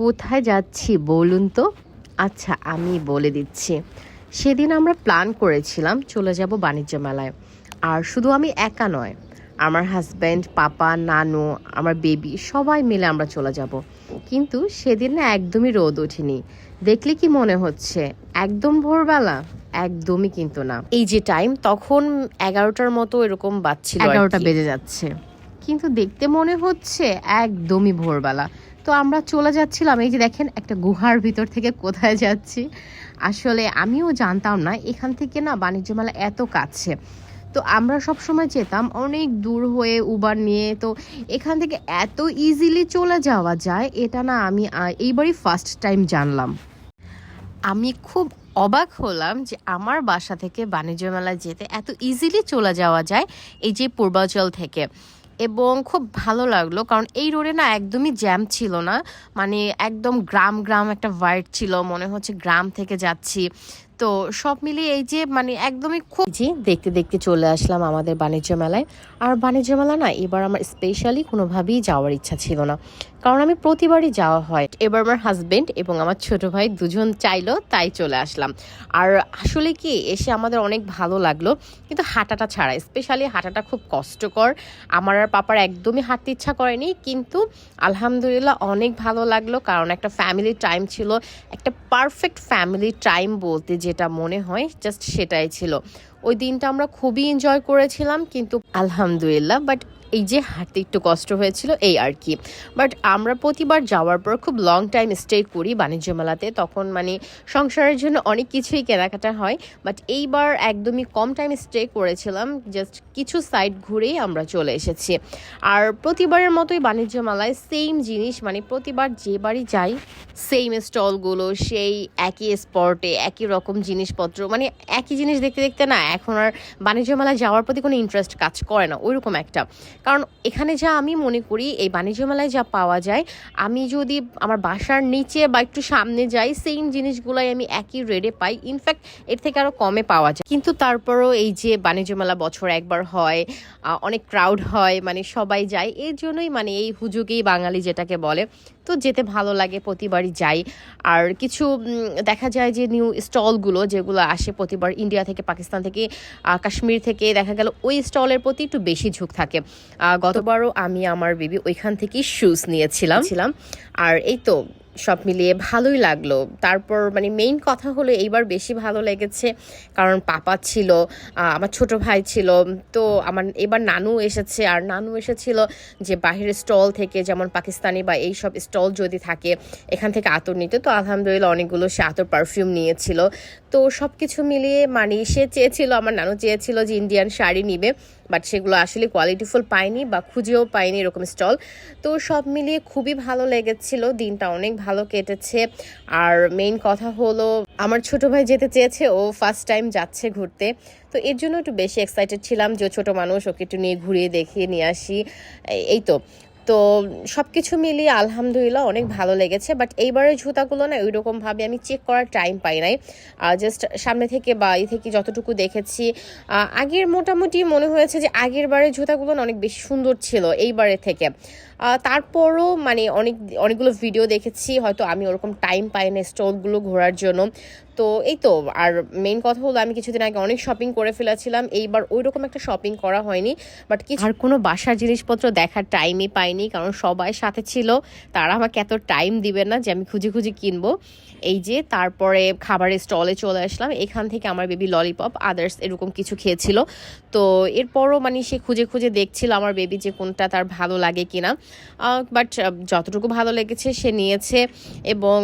কোথায় যাচ্ছি বলুন তো? আচ্ছা আমি বলে দিচ্ছি। সেদিন আমরা প্ল্যান করেছিলাম চলে যাব বাণিজ্য মেলায়। আর শুধু আমি একা নয় আমার হাজব্যান্ড পাপা নানু আমার বেবি সবাই মিলে আমরা চলে যাব। কিন্তু সেদিন না একদমই রোদ ওঠেনি। দেখলে কি মনে হচ্ছে? একদম ভোরবেলা একদমই কিন্তু না। এই যে টাইম তখন এগারোটার মতো এরকম বাজছিল এগারোটা বেজে যাচ্ছে। কিন্তু দেখতে মনে হচ্ছে একদমই ভোরবেলা। তো আমরা চলে যাচ্ছিলাম, এই যে দেখেন একটা গুহার ভিতর থেকে কোথায় যাচ্ছি। আসলে আমিও জানতাম না, এখান থেকে না বাণিজ্য মেলা এত কাছে। তো আমরা সব সময় যেতাম অনেক দূর হয়ে উবার নিয়ে, তো এখান থেকে এত ইজিলি চলে যাওয়া যায়, এটা না আমি এইবারই ফার্স্ট টাইম জানলাম। আমি খুব অবাক হলাম যে আমার বাসা থেকে বাণিজ্য মেলায় যেতে এত ইজিলি চলে যাওয়া যায়, এই যে পূর্বাচল থেকে। এবং খুব ভালো লাগল। কারণ এই রোডে না একদমই জ্যাম ছিল না। মানে একদম গ্রাম গ্রাম একটা ভাইট ছিল। মনে হচ্ছে গ্রাম থেকে যাচ্ছি। তো সব মিলিয়ে এই যে মানে একদমই খুব জি, দেখতে দেখতে চলে আসলাম আমাদের বাণিজ্য মেলায়। আর বাণিজ্য মেলা না, এবার আমার স্পেশালি কোনোভাবেই যাওয়ার ইচ্ছা ছিল না। কারণ আমি প্রতিবারই যাওয়া হয়। এবার আমার হাজবেন্ড এবং আমার ছোট ভাই দুজন চাইলো, তাই চলে আসলাম। আর আসলে কি, এসে আমাদের অনেক ভালো লাগল। কিন্তু হাঁটাটা ছাড়া স্পেশালি হাঁটাটা খুব কষ্টকর। আমার আর পাপার একদমই হাঁটতে ইচ্ছা করেনি, কিন্তু আলহামদুলিল্লাহ অনেক ভালো লাগল। কারণ একটা ফ্যামিলি টাইম ছিল, একটা পারফেক্ট ফ্যামিলি টাইম বলতে যেটা মনে হয় জাস্ট সেটাই ছিল। ওই দিনটা আমরা খুবই এনজয় করেছিলাম, কিন্তু আলহামদুলিল্লাহ বাট এই যে হাঁটতে একটু কষ্ট হয়েছিল এই আর কি। বাট আমরা প্রতিবার যাওয়ার পর খুব লং টাইম স্টে করি বাণিজ্য মেলাতে। তখন মানে সংসারের জন্য অনেক কিছুই কেনাকাটা হয়। বাট এইবার একদমই কম টাইম স্টে করেছিলাম। জাস্ট কিছু সাইড ঘুরেই আমরা চলে এসেছি। আর প্রতিবারের মতোই বাণিজ্য মেলায় সেম জিনিস মানে প্রতিবার যে বাড়ি যাই সেম স্টলগুলো সেই একই স্পটে একই রকম জিনিসপত্র মানে একই জিনিস দেখতে দেখতে না, এখন আর বাণিজ্য মেলায় যাওয়ার প্রতি কোনো ইন্টারেস্ট কাজ করে না। ওইরকম একটা। কারণ এখানে যা আমি মনে করি, এই বাণিজ্য মেলায় যা পাওয়া যায়, আমি যদি আমার বাসার নিচে বা একটু সামনে যাই সেম জিনিসগুলাই আমি একই রেডে পাই। ইনফ্যাক্ট এর থেকে আরও কমে পাওয়া যায়। কিন্তু তারপরও এই যে বাণিজ্য মেলা বছর একবার হয় অনেক ক্রাউড হয় মানে সবাই যায়, এর জন্যই মানে এই হুজুগেই বাঙালি যেটাকে বলে তো যেতে ভালো লাগে প্রতিবারই যাই। আর কিছু দেখা যায় যে নিউ স্টলগুলো যেগুলো আসে প্রতিবার ইন্ডিয়া থেকে পাকিস্তান থেকে কাশ্মীর থেকে দেখা গেল ওই স্টলের প্রতি একটু বেশি ঝুঁক থাকে। গতবারও আমি আমার বেবি ওইখান থেকেই শুজ নিয়েছিলাম। ছিলাম। আর এই তো সব মিলিয়ে ভালোই লাগল। তারপর মানে মেইন কথা হলো এইবার বেশি ভালো লেগেছে কারণ পাপা ছিল আমার ছোট ভাই ছিল। তো আমার এবার নানু এসেছে আর নানু এসেছিল যে বাহিরের স্টল থেকে যেমন পাকিস্তানি বা এই সব স্টল যদি থাকে এখান থেকে আতর নিতে। তো আলহামদুলিল্লাহ অনেকগুলো সে আতর পারফিউম নিয়েছিল। তো সব কিছু মিলিয়ে মানে সে চেয়েছিল, আমার নানু চেয়েছিল যে ইন্ডিয়ান শাড়ি নিবে। বাট সেগুলো আসলে কোয়ালিটিফুল পাইনি বা খুঁজেও পাইনি এরকম স্টল তো সব মিলিয়ে খুবই ভালো লেগেছিল, দিনটা অনেক ভালো কেটেছে। আর মেইন কথা হলো, আমার ছোট ভাই যেতে চেয়েছে, ও ফার্স্ট টাইম যাচ্ছে ঘুরতে। তো এর জন্য একটু বেশি এক্সাইটেড ছিলাম যে ছোট মানুষ, ওকে একটু নিয়ে ঘুরিয়ে দেখিয়ে নিয়ে আসি। এই- তো। তো সব কিছু মিলিয়ে আলহামদুলিল্লাহ অনেক ভালো লেগেছে বাট এইবারের জুতাগুলো না ওইরকমভাবে আমি চেক করার টাইম পাই নাই। জাস্ট সামনে থেকে বা এই থেকে যতটুকু দেখেছি। আগের মোটামুটি মনে হয়েছে যে আগের বারের জুতাগুলো না অনেক বেশি সুন্দর ছিল এইবারের থেকে। তারপরও মানে অনেক, অনেকগুলো ভিডিও দেখেছি, হয়তো আমি ওরকম টাইম পাই না স্টলগুলো ঘোরার জন্য। তো এই তো, আর মেইন কথা হলো আমি কিছুদিন আগে অনেক শপিং করে ফেলেছিলাম, এইবার ওই রকম একটা শপিং করা হয়নি বাট কিছু আর কোনো বাসার জিনিসপত্র দেখার টাইমই পাইনি, কারণ সবাই সাথে ছিল, তারা আমাকে এত টাইম দিবে না যে আমি খুঁজে খুঁজে কিনবো। এই যে তারপরে খাবারের স্টলে চলে আসলাম, এখান থেকে আমার বেবি ললিপপ আদার্স এরকম কিছু খেয়েছিল। তো এরপরও মানে সে খুঁজে খুঁজে দেখছিল আমার বেবি যে কোনটা তার ভালো লাগে কিনা। বাট যতটুকু ভালো লেগেছে সে নিয়েছে, এবং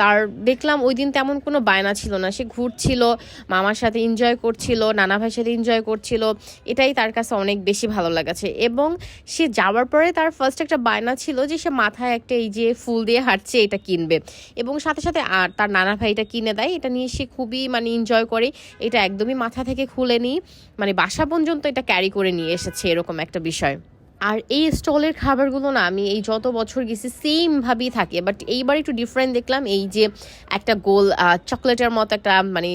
তার দেখলাম ওই দিন তেমন কোনো বায়না ছিল না। সে ঘুরছিল, মামার সাথে এনজয় করছিল নানা ভাইয়ের সাথে এনজয় করছিল। এটাই তার কাছে অনেক বেশি ভালো লাগাছে। এবং সে যাওয়ার পরে তার ফার্স্ট একটা বায়না ছিল যে সে মাথায় একটা এই যে ফুল দিয়ে হাঁটছে, এটা কিনবে। এবং সাথে সাথে আর তার নানা ভাই এটা কিনে দেয়। এটা নিয়ে সে খুবই মানে এনজয় করে। এটা একদমই মাথা থেকে খুলেনি মানে বাসা পর্যন্ত এটা ক্যারি করে নিয়ে এসেছে, এরকম একটা বিষয়। আর এই স্টলের খাবারগুলো না, আমি এই যত বছর গেছি সেমভাবেই থাকে। বাট এইবার একটু ডিফারেন্ট দেখলাম, এই যে একটা গোল চকলেটের মতো একটা মানে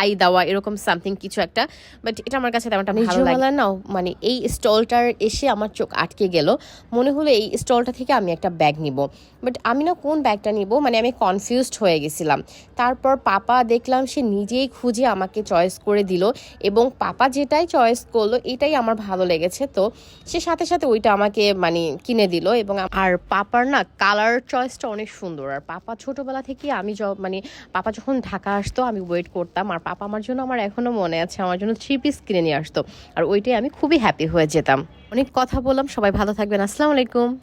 আই দেওয়া, এরকম সামথিং কিছু একটা। বাট এটা আমার কাছে তেমনটা ভালো লাগে। না মানে এই স্টলটার এসে আমার চোখ আটকে গেল। মনে হলো এই স্টলটা থেকে আমি একটা ব্যাগ নিব। বাট আমি না কোন ব্যাগটা নিব মানে আমি কনফিউজড হয়ে গেছিলাম। তারপর পাপা দেখলাম সে নিজেই খুঁজে আমাকে চয়েস করে দিল। এবং পাপা যেটাই চয়েস করল, এটাই আমার ভালো লেগেছে। তো সে সাথে সাথে ওইটা আমাকে মানে কিনে দিল এবং আর পাপার না কালার চয়েসটা অনেক সুন্দর। আর পাপা ছোটবেলা থেকে আমি মানে পাপা যখন ঢাকা আসতো, আমি ওয়েট করতাম। আর পাপা আমার জন্য আমার এখনও মনে আছে, আমার জন্য থ্রি পিস কিনে নিয়ে আসতো। আর ওইটাই আমি খুবই হ্যাপি হয়ে যেতাম। অনেক কথা বললাম, সবাই ভালো থাকবেন। আসসালামু আলাইকুম।